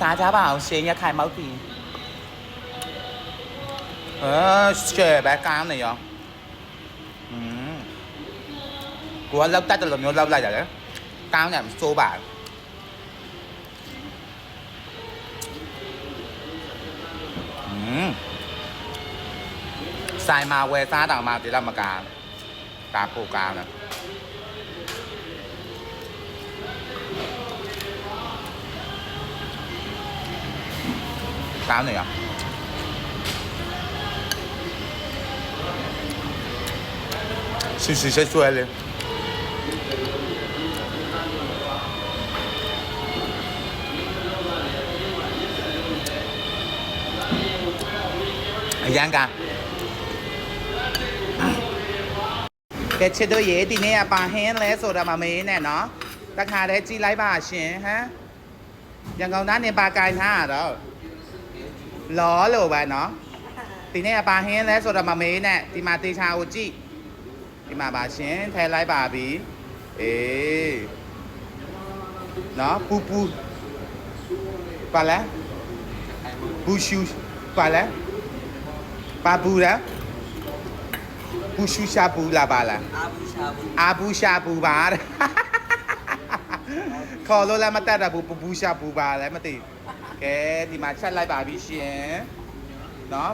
giá giá bảo chị nhà khai máu gì ờ chè bé cam này nhở của lâu tay tôi làm nhiều lâu lại rồi đấy. Cao này xô bả ừ. sai mà quê xa đằng mà thì làm mà cả. Cả phụ này. táo này ạ à? xì xì xe xuê lên Ayan ka. cái chế độ gì thì nè, bà hén lẽ rồi là mà mấy nè, nó tắc hà đấy chỉ lấy bà xin hả? giờ ngầu nát nè, bà cài ha rồi à, လဲဆိုတာမမေးနဲ့နော်တခါတည်းကြည်လိုက်ပါရှင်ဟမ်ရန်ကုန်သားနေပါကင်ထားရတော့ လောလို့ပဲเนาะဒီနေ့ကပါဟင်းလဲဆိုတော့မမေးနဲ့ဒီမှာတေချာကိုကြည့်ဒီမှာပါရှင်ထဲလိုက်ပါပြီအေးเนาะပူပူပါလဲဘူရှူပါလဲပါဘူးလားဘူရှူရှာဘူးလာပါလား အာဘူရှာဘူ အာဘူးရှာဘူးပါတဲ့ခေါ်လို့လည်းမတတ်တာဘူးပူပူရှာဘူးပါလည်းမသိ ကဲဒီမှာချက်လိုက်ပါပြီရှင်နော်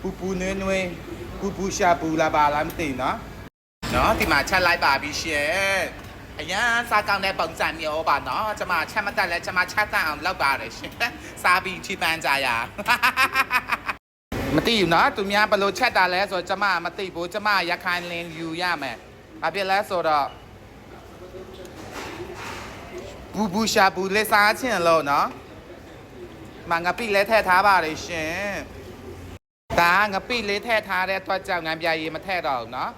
ပူပူနွေးနွေးပူပူရှာဘူးလာပါလားမသိနော်နော်ဒီမှာချက်လိုက်ပါပြီရှင်အရန်စားကောင်းတဲ့ပုံစံမျိုးပါနော်ကျွန်မချက်မတက်လဲကျွန်မချက်တတ်အောင်လုပ်ပါတယ်ရှင်စားပြီးချိပန်းကြရမသိဘူးနော်သူများဘယ်လိုချက်တာလဲဆိုတော့ကျမမသိဘူးကျမရခိုင်လင်းယူရမယ်။ဘာဖြစ်လဲဆိုတော့ဘူဘူရှာဘူလေးစားချင်လို့နော်။ มางกปีเละแท้ท้าบ้าเลยเชนตางะปีเละแท้ท้าแล้วตัวเจ้างานยายีมาแท้ดอกเนาะ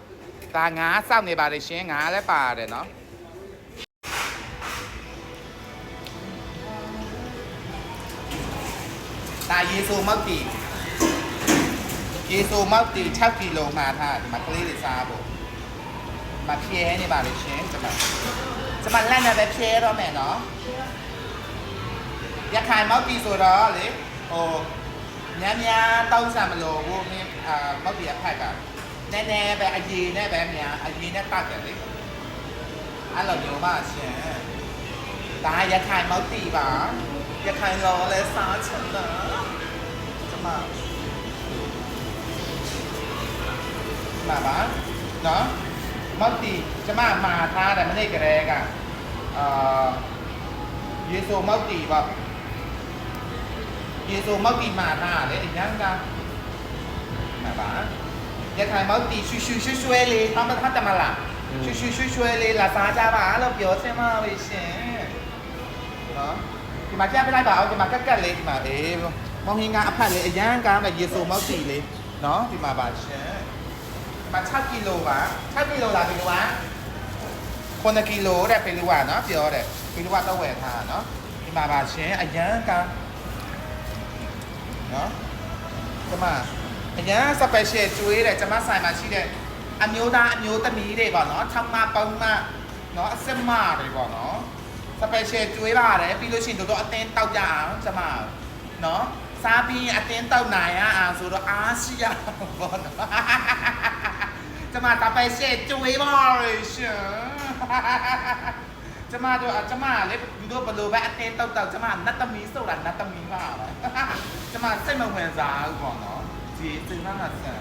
ตางาเศร้าในบาเลยเชงาและป่าเลยเนาะตายีซูมักตีเยซูมักตีชักกิโลมาท่ามาคลีดิซาบมาเพียในบาเลยเชนจะมาจะมาแล่นอะไรเพียเราแม่เนาะ ရခိုင်မောက်တီဆိုတော့လေဟိုညံ့ညာတောက်ဆံမလို့ဘူးမင်းအာမောက်တီအဖက်ကနည်းနည်းပဲအရေနဲ့ပဲမြန်အရေနဲ့ပတ်တယ်လေအဲ့လိုမျိုးပါရှင်ဒါရခိုင်မောက်တီပါရခိုင်လောလဲစားချင်တာကျွန်မမှာပါနော်မော်တီကျမမှာထားတယ်မနေ့ကလေးကအာရေဆိုမော်တီပါရေဆိုမော်တီမှာထားတယ်အရင်ကမှာပါရခိုင်မော်တီရှူရှူရှူရွှဲလေးတမထားတယ်မလားရှူရှူရှူရွှဲလေးလာစားကြပါ 예소 mà 마라 để nhắn ra. Mà bả giá thay máu tì suy suy suy suy lê tao mới hát mà là suy suy suy suy lê là xa cha bả nó biểu xem mà vậy xem đó. Thì mà cha bên đây bảo thì mà các cái lê mà ế mong hi ngã phải lê nhắn ra mà Giêsu xu máu tì lê đó thì mà bà sẽ mà chắc kilo bả chắc kilo là bình quá con là kilo đấy bình quá nó biểu đấy bình quá à, tao về thà nó. Thì mà anh nhắn ra နော်ကျမအရန် special ကျွေးတယ်ကျမဆိုင်မှာရှိတဲ့အမျိုးသားအမျိုးသမီးတွေပေါ့နော်ခြောက်မပုံမနော်အစ်မတွေပေါ့နော် special ကျွေးပါတယ်ပြီးလို့ရှိရင်တို့တော့အတင်းတောက်ကြအောင်ကျမနော်စားပြီးအတင်းတောက်နိုင်ရအောင်ဆိုတော့အားရှိရပေါ့နော်ကျမ special ကျွေးပါရှင်ကျမတို့ကျမလေဒီတို့ဘယ်လိုပဲအတင်းတောက်တောက်ကျမနတ်သမီးဆိုတာနတ်သမီးပါပဲ ကျမစိတ်မဝင်စားဘူးပေါ့နော်ဒီစိတ်မကဆန်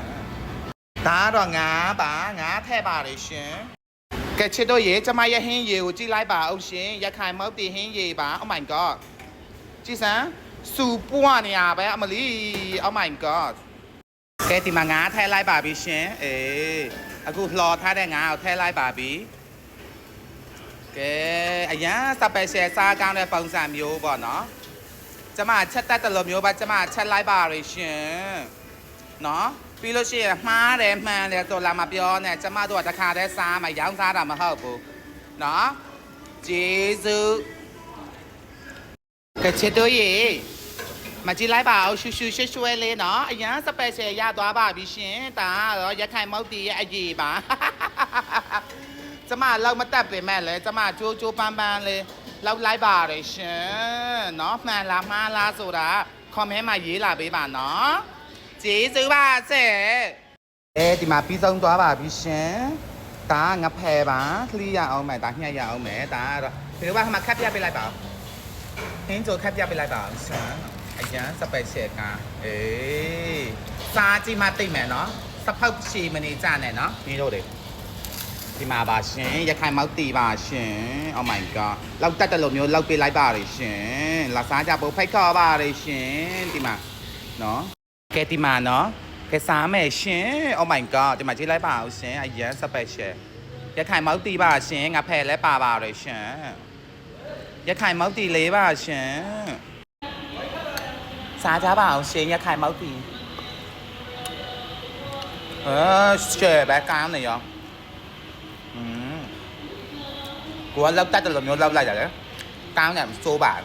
ဒါတော့ငါပါငါထဲ့ပါလေရှင်ကဲချစ်တို့ရေကျမရဲ့ဟင်းရေကိုကြည့်လိုက်ပါအောင်ရှင်ရခိုင်မောက်တီဟင်းရေပါ Oh my god ကြည့်စမ်းစူပွားနေရပဲအမလီ Oh my god ကဲဒီမှာငါထဲလိုက်ပါပြီရှင်အေးအခုလှော်ထားတဲ့ငါကိုထဲလိုက်ပါပြီကဲအရန်စပယ်ရှယ်စားကောင်းတဲ့ပုံစံမျိုးပေါ့နော် ကျမချက်တက်တယ်လို့မျိုးပါကျမချက်လိုက်ပါရရှင်နော်ပြီးလို့ရှိရင်မှားတယ်မှန်တယ်ဆိုလာမပြောနဲ့ကျမတို့ကတခါတည်းစားမှရောင်းစားတာမဟုတ်ဘူးနော်ဂျေဇုကချစ်တို့ရေမကြည့်လိုက်ပါအောင်ရှူရှူရွှဲရွှဲလေးနော်အရန်စပယ်ရှယ်ရသွားပါပြီရှင်ဒါကတော့ရခိုင်မောက်တီရဲ့အကြီးပါကျမလောက်မတက်ပင်မဲ့လေကျမကြိုးကြိုးပန်းပန်းလေး လောက်လိုက်ပါတယ်ရှင်เนาะမှန်လားမှားလားဆိုတာ comment မှာရေးလာပေးပါเนาะကျေးဇူးပါဆက်အဲဒီမှာပြီးဆုံးသွားပါပြီရှင်ဒါကငဖယ်ပါခလီရအောင်မယ်ဒါညှက်ရအောင်မယ်ဒါကတော့ဒီကဘာမှခတ်ပြပေးလိုက်ပါဦးဟင်းကြိုခတ်ပြပေးလိုက်ပါဦးရှင်အရန်စပယ်ရှယ်ကအေးစားကြည့်မှသိမယ်เนาะစဖောက်ရှည်မနေကြနဲ့เนาะဒီတို့တွေ ဒီမှာပါရှင်ရခိုင်မောက်တီပါရှင် Oh my god လောက်တက်တယ်လို့မျိုးလောက်ပေးလိုက်ပါရရှင်လာစားကြဖို့ဖိတ်ခေါ်ပါရရှင်ဒီမှာနော်ကဲဒီမှာနော်ကဲစားမယ်ရှင် Oh my god ဒီမှာကြည့်လိုက်ပါဦးရှင်အရင် special ရခိုင်မောက်တီပါရှင်ငါဖဲလဲပါပါရရှင်ရခိုင်မောက်တီလေးပါရှင်စားကြပါအောင်ရှင်ရခိုင်မောက်တီအဲရှယ်ပဲကောင်းနေရော 그거 lâu tay là nó lâu lại rồi đấy. Cao này số bản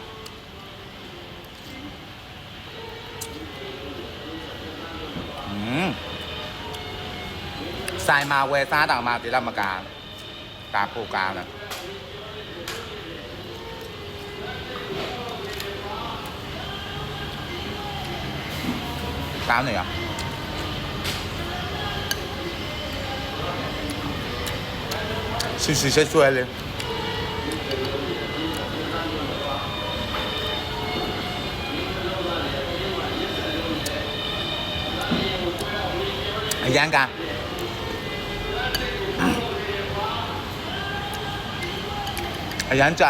sai mà quê xa đằng mà thì làm mà cả cả phụ cả này cáo này à? Xui xui ยังกะยังจ้ะ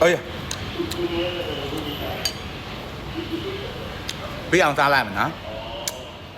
เอ้ย ရောဆွဆွဆွဆွဲလေအရန်ကအရန်